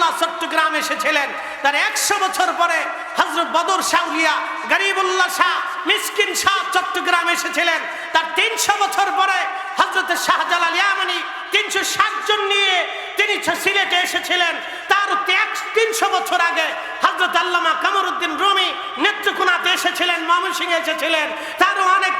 গরিবুল্লাহ চট্টগ্রাম এসেছিলেন। তার একশো বছর পরে হজরত বদর শাহলিয়া গরিবুল্লাহ শাহ, মিসকিন শাহ চট্টগ্রাম এসেছিলেন। তার তিনশো বছর পরে হজরত শাহজালাল ইয়ামানি তিনশো ষাট জন নিয়ে তিনি সিলেটে এসেছিলেন। তার তিনশো বছর আগে হজরত আল্লামা কামরুদ্দিন রুমি নেত্রকোনাতে এসেছিলেন, ময়মনসিংহে এসেছিলেন। তারও অনেক এক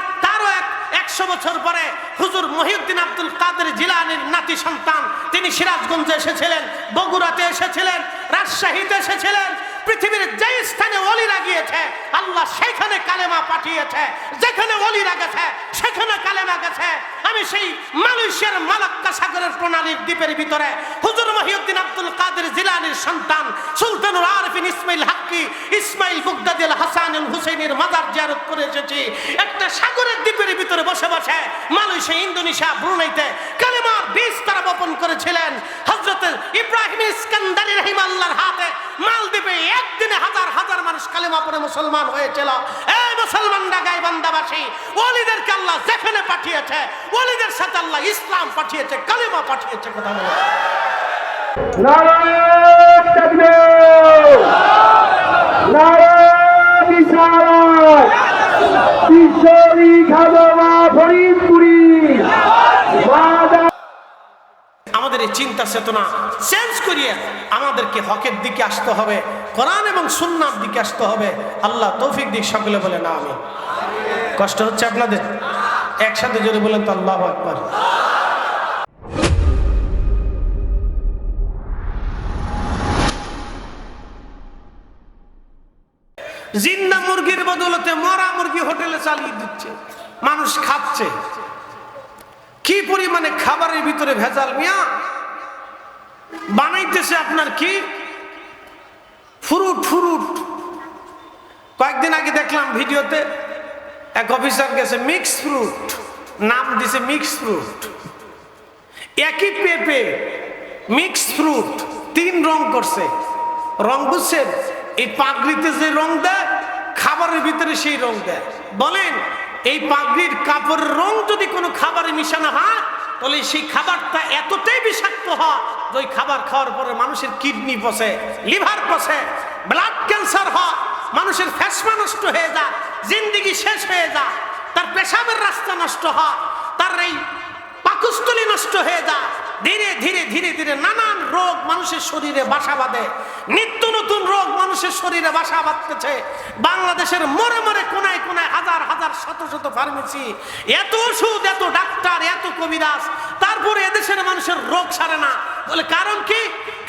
একশো বছর পরে হুজুর মহিউদ্দিন আব্দুল কাদের জিলানির নাতি সন্তান, তিনি সিরাজগঞ্জে এসেছিলেন, বগুড়াতে এসেছিলেন, রাজশাহীতে এসেছিলেন পৃথিবীর যে স্থানে অলিরা গিয়েছে, আল্লাহ সেখানে কালেমা পাঠিয়েছে। যেখানে অলিরা গেছে, সেখানে কালেমা গেছে। আমি সেই মালয়েশিয়ার মালাক্কা সাগরের প্রণালীর দ্বীপের ভিতরে হুজুর মহিউদ্দিন আব্দুল কাদের জিলানির সন্তান সুলতানুর আরফিন ইসমাইল হাক্কি, ইসমাইল বুগদাদিল হাসানুল হুসেনের মাজার জিয়ারত করে এসেছি। একটা সাগরের দ্বীপের ভিতরে বসে বসে মালয়েশিয়া, ইন্দোনেশিয়া, ব্রুনাইতে কালেমার বীজ তারা বপন করেছিলেন। হজরত ইব্রাহিম ইস্কান্দারি রহিমাল্লাহর হাতে মালদ্বীপে একদিনে হাজার হাজার মানুষ কালেমা পড়ে মুসলমান হয়েছিল। এই মুসলমানরা গাইবান্দাবাসী ওলিদেরকে আল্লাহ যেখানে পাঠিয়েছে, ওলিদের সাথে আল্লাহ ইসলাম পাঠিয়েছে, কালেমা পাঠিয়েছে, কথা বলে। কিশোরী খাদমা মাদা আমাদের এই চিন্তা চেতনা চেঞ্জ করিয়ে আমাদেরকে হকের দিকে আসতে হবে, কোরআন এবং সুন্নার দিকে আসতে হবে। আল্লাহ তৌফিক দিক সকলে বলে না আমি কষ্ট হচ্ছে আপনাদের? একসাথে জোরে বলেন তো আল্লাহ আকবার। জিন্দা মুরগির বদলতে মরা মুরগি হোটেলে চালিয়ে দিচ্ছে, মানুষ খাচ্ছে। কি পরিমাণে খাবারের ভিতরে ভেজাল মিয়া? বানাইতেছে আপনার কি? Fruit fruit. কয়েকদিন আগে দেখলাম ভিডিওতে এক অফিসার গেছে, মিক্স ফ্রুট। নাম দিছে মিক্স ফ্রুট। একই পেঁপে, মিক্স ফ্রুট, তিন রং করছে। রং বুঝছেন এই পাগড়িতে যে রং দেয়, খাবারের ভিতরে সেই রং দেয়। বলেন, এই পাগড়ির কাপড়ের রং যদি কোনো খাবারে মিশানো হয় তাহলে সেই খাবারটা এতটাই বিষাক্ত হয়, যে ওই খাবার খাওয়ার পরে মানুষের কিডনি পচে লিভার পচে ব্লাড ক্যান্সার হয়, মানুষের ফ্যাসমা নষ্ট হয়ে যায়, জিন্দিগি শেষ হয়ে যায়, তার পেশাবের রাস্তা নষ্ট হয়, তার এই পাকস্থলী নষ্ট হয়ে যায় ধীরে ধীরে ধীরে ধীরে নানান রোগ মানুষের শরীরে বাসা বাঁধে। নিত্য নতুন রোগ মানুষের শরীরে বাসা বাঁধতেছে। বাংলাদেশের মরে মরে কোনায় কোনায় হাজার হাজার, শত শত ফার্মেসি এত ওষুধ, এত ডাক্তার, এত কবিরাজ, তারপরে এদেশের মানুষের রোগ সারে না। বলে কারণ কি?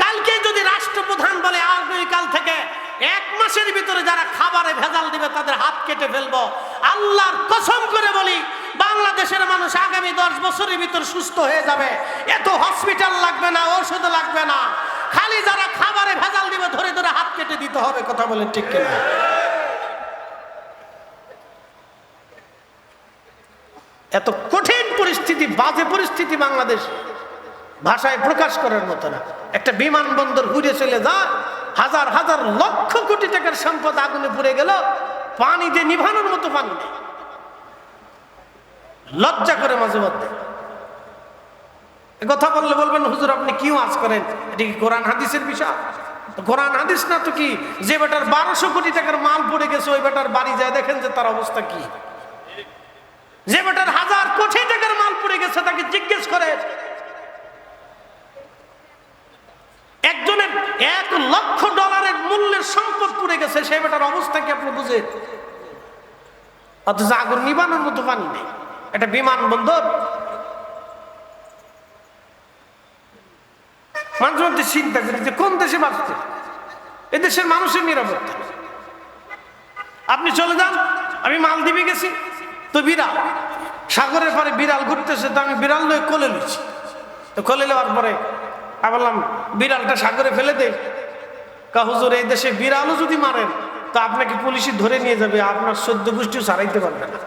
কালকে যদি রাষ্ট্রপ্রধান বলে আগামীকাল থেকে মাসের ভিতরে যারা খাবারে ভেজাল দিবে, তাদের হাত কেটে ফেলব। আল্লাহর কসম করে বলি, বাংলাদেশের মানুষ আগামী দশ বছরের ভিতর সুস্থ হয়ে যাবে। এত হসপিটাল লাগবে না ওষুধ লাগবে না। খালি যারা খাবারে ভেজাল দিবে, ধরে ধরে হাত কেটে দিতে হবে, কথা বলেন ঠিক কিনা? এত কঠিন পরিস্থিতি, বাজে পরিস্থিতি বাংলাদেশ ভাষায় প্রকাশ করার মতো না। একটা বিমানবন্দর ঘুরে চলে যা হাজার হাজার লক্ষ কোটি টাকার সম্পদ আগুনে পুড়ে গেল, পানি দিয়ে নিভানোর মতো পানি নেই। লজ্জা করে মাঝে মধ্যে। কথা বললে বলবেন, হুজুর, আপনি কি ওয়াজ করেন? এটা কি কোরআন হাদিসের বিষয়? কোরআন হাদিস না তো কি, যে বেটার বারোশো কোটি টাকার মাল পড়ে গেছে, ওই বেটার বাড়ি যায়, দেখেন যে তার অবস্থা কি। যে বেটার হাজার কোটি টাকার মাল পড়ে গেছে, তাকে জিজ্ঞেস করে একজনের এক লক্ষ ডলারের মূল্যের সম্পদ পুড়ে গেছে, সেই বেটার অবস্থা কি আপনি বুঝে? অথচ আগুন নিবানোর মতো পানি নেই। একটা বিমানবন্দর মাঝে মধ্যে চিন্তা করি যে কোন দেশে বাঁচতে এদেশের মানুষের নিরাপত্তা। আপনি চলে যান, আমি মালদ্বীপে গেছি। তো বিড়াল, সাগরের পরে বিড়াল ঘুরতেছে, তো আমি বিড়াল লয়ে কোলে নিচ্ছি তো কোলে নেওয়ার পরে আমি বললাম, বিড়ালটা সাগরে ফেলে দে। কা হুজুর, এই দেশে বিড়ালও যদি মারেন, তো আপনাকে পুলিশই ধরে নিয়ে যাবে, আপনার সদ্য গোষ্ঠীও ছাড়াইতে পারবে না।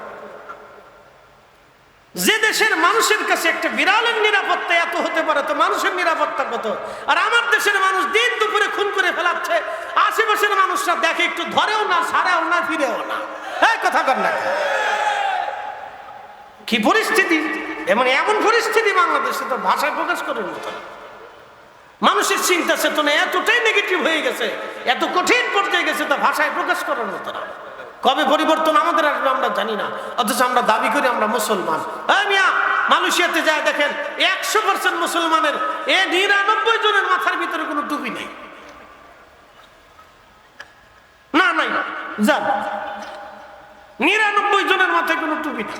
যে দেশের মানুষের কাছে একটা বিড়ালের নিরাপত্তা এত হতে পারে, তো মানুষের নিরাপত্তা কত? আর আমার দেশের মানুষ দিন দুপুরে খুন করে ফেলাচ্ছে, আশেপাশের মানুষরা দেখে একটু ধরেও না ছাড়াও না, ফিরেও না। হ্যাঁ কথা কর না। কি পরিস্থিতি? এমন এমন পরিস্থিতি বাংলাদেশে তো ভাষায় প্রকাশ করে মতো। মানুষের চিন্তা চেতনা এতটাই নেগেটিভ হয়ে গেছে, এত কঠিন পর্যায়ে গেছে তা ভাষায় প্রকাশ করার মতো না। কবে পরিবর্তন আমাদের আসবে আমরা জানি না, অথচ আমরা দাবি করি আমরা মুসলমান। মিয়া, মালয়েশিয়াতে যায়, দেখেন, একশো পার্সেন্ট মুসলমানের এ নিরানব্বই জনের মাথার ভিতরে কোনো টুপি নেই। না, নাই, যান। নিরানব্বই জনের মাথায় কোনো টুপি নেই।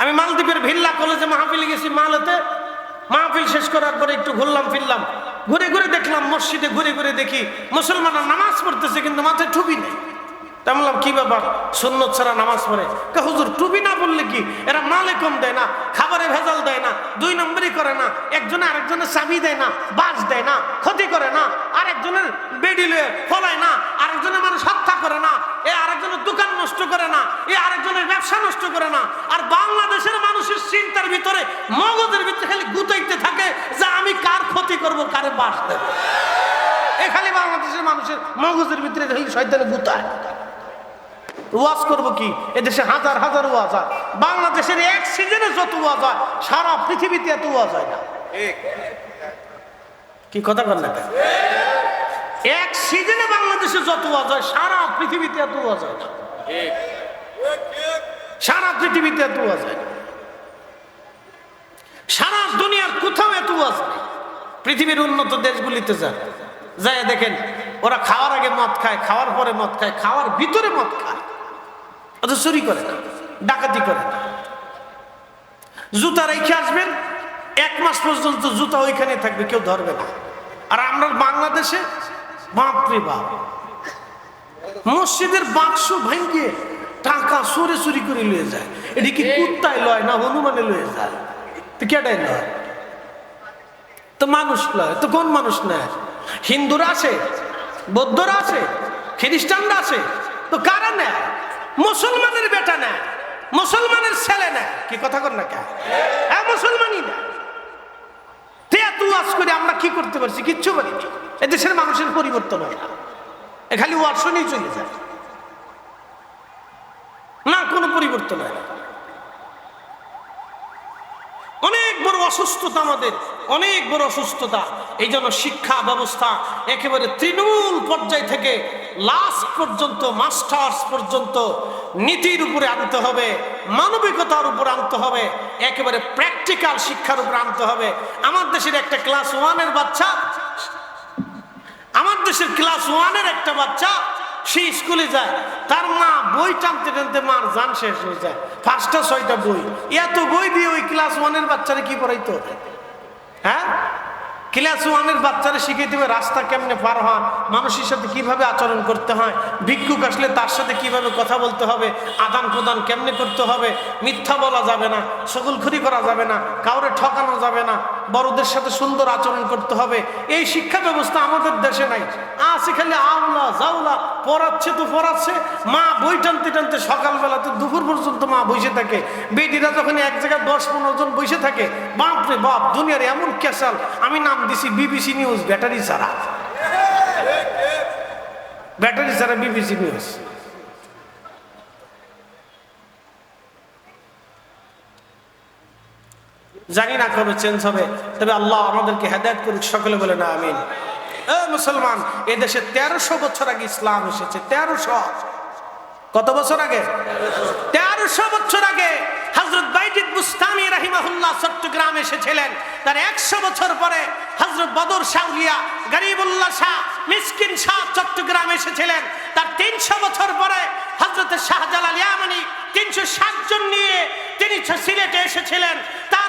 আমি মালদ্বীপের ভিল্লা কলেজে মাহফিলে গেছি মালতে। মাহফিল শেষ করার পরে একটু ঘুরলাম, ফিরলাম। ঘুরে ঘুরে দেখলাম, মসজিদে ঘুরে ঘুরে দেখি, মুসলমানরা নামাজ পড়তেছে কিন্তু মাথায় টুপি নেই। তা বললাম, কি ব্যাপার? সুন্নত ছাড়া নামাজ পড়ে? কা, হুজুর, টুপি না বললে কি? এরা মালে কম দেয় না, খাবারে ভেজাল দেয় না, দুই নম্বরই করে না, একজনে আরেকজনের চাবি দেয় না, বাস দেয় না, ক্ষতি করে না, আরেকজনের বেডি লয়ে ফলায় না, আরেকজনের মানুষ হত্যা করে না, এ আরেকজনের দোকান নষ্ট করে না, এ আরেকজনের ব্যবসা নষ্ট করে না। আর বাংলাদেশের মানুষের চিন্তার ভিতরে মগজের ভিতরে খালি গুতাইতে থাকে যে আমি কার ক্ষতি করব, কারে বাস দেব। এ খালি বাংলাদেশের মানুষের মগজের ভিতরে খালি শয়তানে গুতায়। ওয়াজ করব কি? এদেশে হাজার হাজার ওয়াজ হয়। বাংলাদেশের এক সিজনে যত ওয়াজ হয় সারা পৃথিবীতে এত ওয়াজ হয় না। কি কথা বল না এক সিজনে বাংলাদেশে যত ওয়াজ হয় সারা পৃথিবীতে এত ওয়াজ হয় না। সারা পৃথিবীতে এত ওয়াজ হয় না। সারা দুনিয়ার কোথাও এত ওয়াজ নেই। পৃথিবীর উন্নত দেশগুলিতে যান। যায় দেখেন ওরা খাওয়ার আগে মদ খায় খাওয়ার পরে মদ খায় খাওয়ার ভিতরে মদ খায়। অত চুরি করে না ডাকাতি করে। না জুতা রেখে আসবেন, এক মাস পর্যন্ত জুতা ওইখানে থাকবে, কেউ ধরবে না। আর আমরা বাংলাদেশে বাপরে বাপ। মসজিদের বাক্স ভাঙ্গিয়ে টাকা সরে চুরি করে লয়ে যায়। এটি কি কুত্তায় লয় না হনুমানে লয়ে যায়? তো কেটাই লয়? তো মানুষ লয়, তো কোন মানুষ নেয় হিন্দুরা আছে, বৌদ্ধরা আছে, খ্রিস্টানরা আছে, তো কারা নেয়? মুসলমানের বেটা না, মুসলমানের ছেলে না। কি কথা কর না কে মুসলমানই না। তে এত ওয়াজ করে আমরা কি করতে পারছি? কিচ্ছু পারিনি এদেশের মানুষের পরিবর্তন হয় না। খালি ওয়াজ শুনেই চলে যায়। না, কোনো পরিবর্তন হয় না। অনেক বড় অসুস্থতা আমাদের। অনেক বড় অসুস্থতা। এই জন্য শিক্ষা ব্যবস্থা একেবারে তৃণমূল পর্যায় থেকে লাস্ট পর্যন্ত মাস্টার্স পর্যন্ত নীতির উপরে আনতে হবে, মানবিকতার উপর আনতে হবে, একেবারে প্র্যাকটিক্যাল শিক্ষার উপর আনতে হবে। আমার দেশের একটা ক্লাস ওয়ানের বাচ্চা, আমার দেশের ক্লাস ওয়ানের একটা বাচ্চা, সে স্কুলে যায়, তার মা বই টানতে টানতে মার জান শেষ হয়ে যায়। পাঁচটা, ছয়টা বই। এত বই দিয়ে ওই ক্লাস ওয়ানের বাচ্চারা কি পড়াইতো? হ্যাঁ? ক্লাস ওয়ানের বাচ্চারা শিখিয়ে দেবে রাস্তা কেমনে পার হয় মানুষের সাথে কীভাবে আচরণ করতে হয়, ভিক্ষুক আসলে তার সাথে কীভাবে কথা বলতে হবে, আদান প্রদান কেমনে করতে হবে, মিথ্যা বলা যাবে না সকলখুরি করা যাবে না, কাউরে ঠকানো যাবে না। বড়দের সাথে সুন্দর আচরণ করতে হবে। এই শিক্ষা ব্যবস্থা আমাদের দেশে নাই। আছে খালি আওলা জাউলা পড়াচ্ছে তো পড়াচ্ছে। মা বই টানতে টানতে সকালবেলা তো দুপুর পর্যন্ত মা বসে থাকে। বেটিরা যখন এক জায়গায় দশ পনেরো জন বসে থাকে, বাপরে বাপ, দুনিয়ার এমন ক্যাসাল। আমি নাম দিছি বিবিসি নিউজ ব্যাটারি ছাড়া। ব্যাটারি ছাড়া বিবিসি নিউজ জানি না কবে চেঞ্জ হবে, তবে আল্লাহ আমাদেরকে হেদায়ত করুক, সকলে বলে না, আমিন। মুসলমান, এ দেশে তেরোশো বছর আগে ইসলাম এসেছে, তেরোশো। কত বছর আগে? তেরোশো বছর আগে হজরত বাইজিদ বুস্তামি রাহিমাহুল্লাহ চট্টগ্রাম এসেছিলেন। তার একশো বছর পরে হজরত বদর শাহলিয়া গরিবুল্লাহ শাহ, মিসকিন শাহ চট্টগ্রাম এসেছিলেন। তার তিনশো বছর পরে হজরত শাহজালাল ইয়ামানি তিনশো জন নিয়ে তিনি সিলেটে এসেছিলেন। তার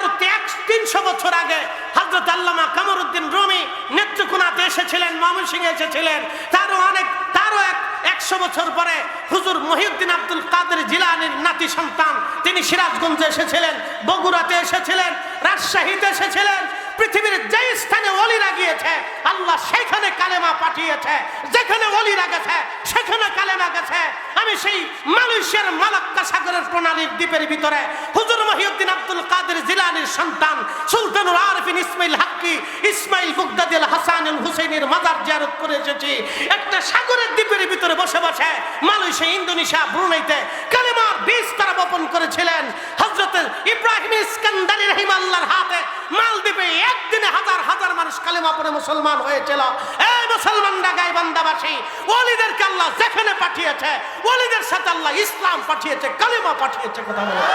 তিনশো বছর আগে হজরত আল্লামা কামরুদ্দিন রুমি নেত্রকোনাতে এসেছিলেন, ময়মনসিংহে এসেছিলেন। তারও অনেক, তারও এক, একশো বছর পরে হুজুর মহিউদ্দিন আব্দুল কাদের জিলানির নাতি সন্তান, তিনি সিরাজগঞ্জে এসেছিলেন, বগুড়াতে এসেছিলেন, রাজশাহীতে এসেছিলেন। পৃথিবীর যে স্থানে অলিরা গিয়েছে, আল্লাহ সেখানে কালেমা পাঠিয়েছে। যেখানে অলিরা গেছে, সেখানে কালেমা গেছে। আমি সেই মালয়েশিয়ার মালাক্কা সাগরের প্রণালীর দ্বীপের ভিতরে হুজুর মহিউদ্দিন আব্দুল কাদের জিলানির সন্তান সুলতান সুলতানুল আরফিন ইসমাইল হাক্কি, ইসমাইল বুগদাদিল হাসান আল হুসেনের মাজার জিয়ারত করে এসেছি। একটা সাগরের দ্বীপের ভিতরে বসে বসে মালয়েশিয়া, ইন্দোনেশিয়া, ব্রুনাইতে কালেমার বীজ তারা বপন করেছিলেন। হজরত ইব্রাহিম ইস্কান্দারি রহিমাল্লাহর হাতে মালদ্বীপে একদিনে হাজার হাজার মানুষ কালেমা পড়ে মুসলমান হয়েছিল। এই মুসলমানরা গাইবান্দাবাসী ওলিদেরকে আল্লাহ যেখানে পাঠিয়েছে, ওলিদের সাথে আল্লাহ ইসলাম পাঠিয়েছে, কালেমা পাঠিয়েছে, কথা বলে।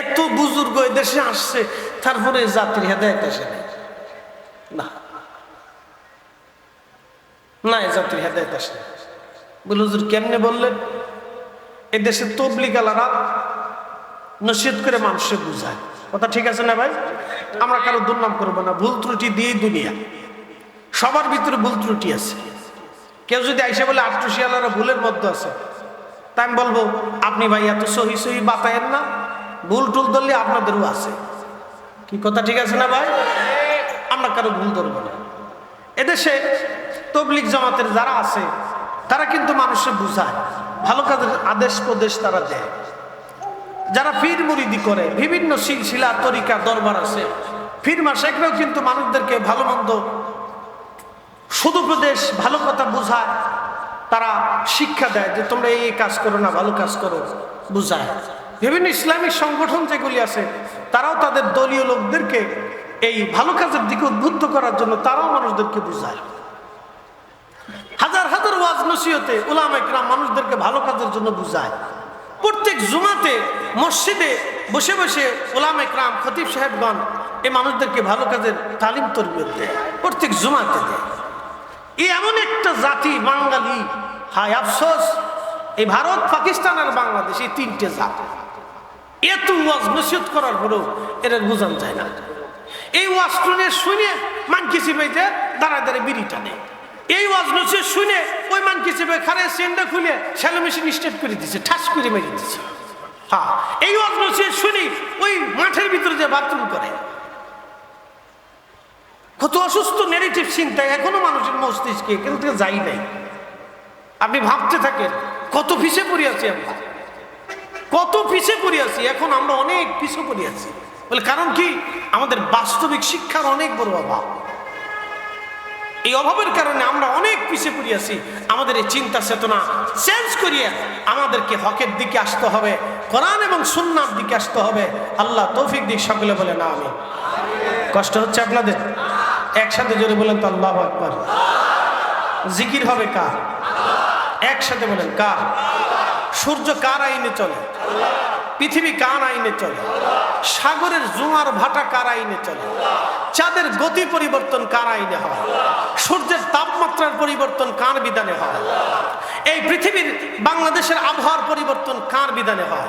এত বুজুর্গ দেশে আসছে, তারপরে জাতির হেদায়ত আসে নাই। না। না জাতির হেদায়ত আসে নাই। বলে হুজুর কেমনে বললেন? এ দেশে তবলিগালারা নসিহত করে মানুষকে বুঝায়। কথা ঠিক আছে না ভাই? আমরা কারও দুর্নাম করব না, ভুল ত্রুটি দিয়েই দুনিয়া। সবার ভিতরে ভুল ত্রুটি আছে। কেউ যদি আইসে বলে আট্টুশিয়ালারা ভুলের মধ্যে আছে তাই আমি বলব, আপনি ভাই এত সহি সহি বাতায়েন না। ভুল টুল ধরলে আপনাদেরও আছে। কি কথা ঠিক আছে না ভাই? আমরা কারও ভুল ধরবো না। এদেশে তবলিক জামাতের যারা আছে, তারা কিন্তু মানুষের বুঝায়। ভালো কাজের আদেশ প্রদেশ তারা দেয়। যারা ফির মুরিদি করে, বিভিন্ন সিলসিলা তরিকা দরবার আছে ফিরমা শেখরাও কিন্তু মানুষদেরকে ভালো মন্দ সদুপদেশ ভালো কথা বোঝায়। তারা শিক্ষা দেয় যে তোমরা এই কাজ করো না, ভালো কাজ করো, বুঝায়। বিভিন্ন ইসলামিক সংগঠন যেগুলি আছে, তারাও তাদের দলীয় লোকদেরকে এই ভালো কাজের দিকে উদ্বুদ্ধ করার জন্য তারাও মানুষদেরকে বুঝায়। হাজার হাজার ওয়াজ নসিহতে একরাম মানুষদেরকে ভালো কাজের জন্য বুঝায়। প্রত্যেক জুমাতে মসজিদে বসে বসে ওলাম একরাম খতিব সাহেবগণ এই মানুষদেরকে ভালো কাজের তালিম তরবিয়ত দেয়, প্রত্যেক জুমাতে দেয়। এই এমন একটা জাতি বাঙালি, হায় আফসোস, এই ভারত, পাকিস্তান আর বাংলাদেশ, এই তিনটে জাতি। এত ওয়াজ নসিহত করার পরেও এরা বোঝানো যায় না। এই ওয়াজ শুনে শুনে মানকি চিপাইতে দাঁড়ায় দাঁড়ায় বিড়ি টানে। এই ওয়াজ নসিহত শুনে ওই মানকি চিপাই খারে সেন্ডা খুলে শ্যালো মেশিন স্টেট করে দিছে ঠাস করে মেরে দিছে হ্যাঁ এই ওয়াজ নসিহত শুনি ওই মাঠের ভিতরে যে বাথরুম করে। কত অসুস্থ নেগেটিভ চিন্তা এখনও মানুষের মস্তিষ্কে কিন্তু যাই নাই। আপনি ভাবতে থাকেন, কত পিছিয়ে পড়ে আছি আমরা। কত পিছিয়ে পড়ে আছি এখন আমরা অনেক পিছিয়ে পড়ে আছি বলে কারণ কি? আমাদের বাস্তবিক শিক্ষার অনেক বড় অভাব। এই অভাবের কারণে আমরা অনেক পিছিয়ে পড়ে আছি আমাদের এই চিন্তা চেতনা চেঞ্জ করিয়ে আমাদেরকে হকের দিকে আসতে হবে, কোরআন এবং সুন্নার দিকে আসতে হবে। আল্লাহ তৌফিক দিক সকলে বলে না আমি কষ্ট হচ্ছে আপনাদের? একসাথে জোরে বলেন তো, আল্লাহ আকবর। জিকির হবে কার? একসাথে বলেন, কার? সূর্য কার আইনে চলে? পৃথিবী কার আইনে চলে? সাগরের জোয়ার ভাটা কার আইনে চলে? চাঁদের গতি পরিবর্তন কার আইনে হয়? সূর্যের তাপমাত্রার পরিবর্তন কার বিধানে হয়? এই পৃথিবীর বাংলাদেশের আবহাওয়ার পরিবর্তন কার বিধানে হয়?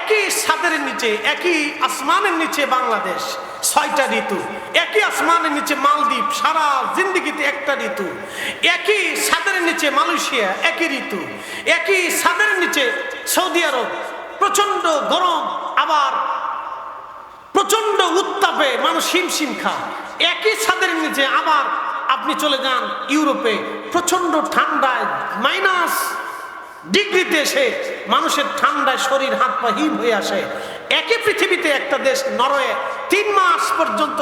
একই সাদের নিচে, একই আসমানের নিচে বাংলাদেশ ছয়টা ঋতু। একই আসমানের নিচে মালদ্বীপ, সারা জিন্দিগিতে একটা ঋতু। একই সাদের নিচে মালয়েশিয়া, একই ঋতু। একই সাদের নিচে সৌদি আরব প্রচণ্ড গরম, আবার প্রচণ্ড উত্তাপে মানুষ হিমশিম খায়। একই ছাদের নিচে আবার আপনি চলে যান ইউরোপে প্রচণ্ড ঠান্ডায় মাইনাস ডিগ্রিতে এসে মানুষের ঠান্ডায় শরীর হাত পা হিম হয়ে আসে। একই পৃথিবীতে একটা দেশ, নরওয়ে, তিন মাস পর্যন্ত